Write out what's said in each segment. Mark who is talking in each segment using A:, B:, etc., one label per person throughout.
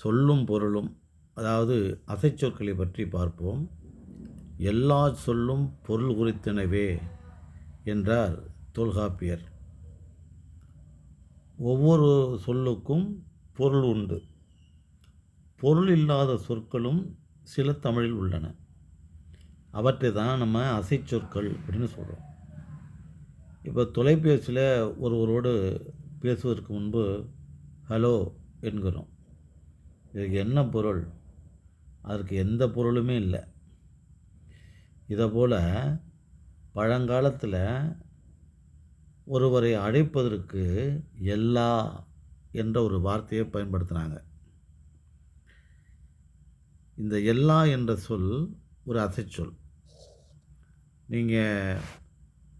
A: சொல்லும் பொருளும் அதாவது அசைச்சொற்களை பற்றி பார்ப்போம். எல்லா சொல்லும் பொருள் குறித்தனவே என்றார் தொல்காப்பியர். ஒவ்வொரு சொல்லுக்கும் பொருள் உண்டு. பொருள் இல்லாத சொற்களும் சில தமிழில் உள்ளன. அவற்றை தான் நம்ம அசைச்சொற்கள் அப்படின்னு சொல்கிறோம் இப்போ தொலைபேசியில் ஒருவரோடு பேசுவதற்கு முன்பு ஹலோ என்கிறோம். இதுக்கு என்ன பொருள்? அதற்கு எந்த பொருளுமே இல்லை. இதை போல் பழங்காலத்தில் ஒருவரை அழைப்பதற்கு எல்லா என்ற ஒரு வார்த்தையை பயன்படுத்தினாங்க. இந்த எல்லா என்ற சொல் ஒரு அசைச்சொல் நீங்கள்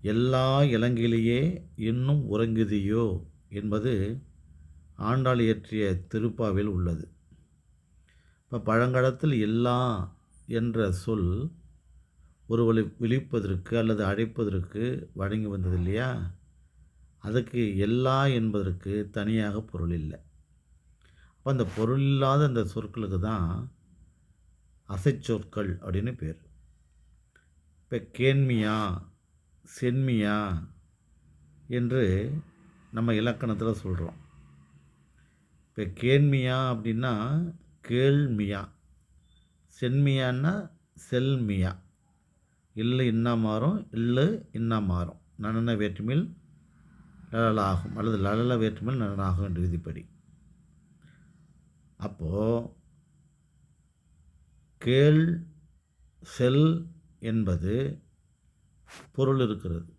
A: எல்லா இலங்கையிலேயே இன்னும் உறங்குதியோ என்பது ஆண்டாள் இயற்றிய திருப்பாவில் உள்ளது. இப்போ பழங்காலத்தில் எல்லா என்ற சொல் ஒருவரை விழிப்பதற்கு அல்லது அழைப்பதற்கு வழங்கி வந்தது இல்லையா? அதுக்கு எல்லா என்பதற்கு தனியாக பொருள் இல்லை. அப்போ அந்த பொருள் இல்லாத அந்த சொற்களுக்கு தான் அசைச்சொற்கள் அப்படின்னு பேர். இப்போ கேண்மியா சென்மியா என்று நம்ம இலக்கணத்தில் சொல்கிறோம் இப்போ கேண்மியா அப்படின்னா கேள்மியா. சென்மியான்னா செல்மியா. இல்லை இன்னா மாறும் இல்லை இன்னா மாறும். நனன வேற்றுமையில்? லலலாகும் அல்லது லலல வேற்றுமையில் நனன ஆகும் என்ற விதிப்படி. அப்போது கேள் செல் என்பது பொருள் இருக்கிறது.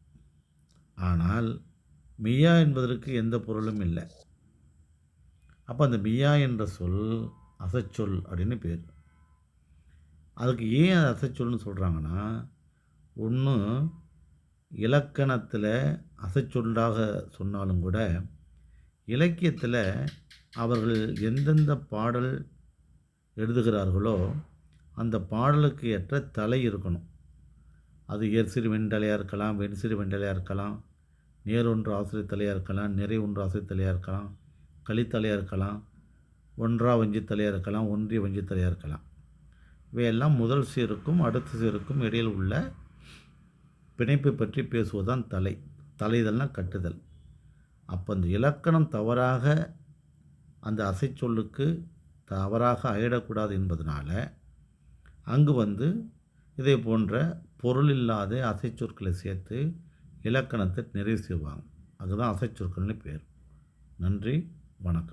A: ஆனால் மியா என்பதற்கு எந்த பொருளும் இல்லை. அப்போ அந்த மியா என்ற சொல் அசைச்சொல் அப்படின்னு பேர். அதுக்கு ஏன் அது அசைச்சொல்னு சொல்கிறாங்கன்னா ஒன்று இலக்கணத்தில் அசைச்சொல்லாக சொன்னாலும் கூட இலக்கியத்தில் அவர்கள் எந்தெந்த பாடல் எழுதுகிறார்களோ அந்த பாடலுக்கு ஏற்ற தலை இருக்கணும். அது எர்சிறு வெண்டலையாக இருக்கலாம் வெண்சிறு வெண்டலையாக இருக்கலாம் நேர் ஒன்று ஆசிரியர் தலையாக இருக்கலாம் நிறை ஒன்று ஆசிரியர் தலையாக இருக்கலாம் கலித்தலையாக இருக்கலாம் ஒன்றா வஞ்சித்தலையாக இருக்கலாம் ஒன்றிய வஞ்சித்தலையாக இருக்கலாம். இவையெல்லாம் முதல் சீருக்கும் அடுத்த சீருக்கும் இடையில் உள்ள பிணைப்பு பற்றி பேசுவதுதான் தலை. தலைதல்னால் கட்டுதல். அப்போ அந்த இலக்கணம் தவறாக அந்த அசைச்சொல்லுக்கு தவறாக ஆயிடக்கூடாது என்பதனால அங்கு வந்து இதே போன்ற பொருள் இல்லாத அசைச்சொற்களை சேர்த்து இலக்கணத்தை நிறைவு செய்வாங்க. அதுதான் அசைச்சொற்கள்னு பேர். நன்றி வணக்கம்.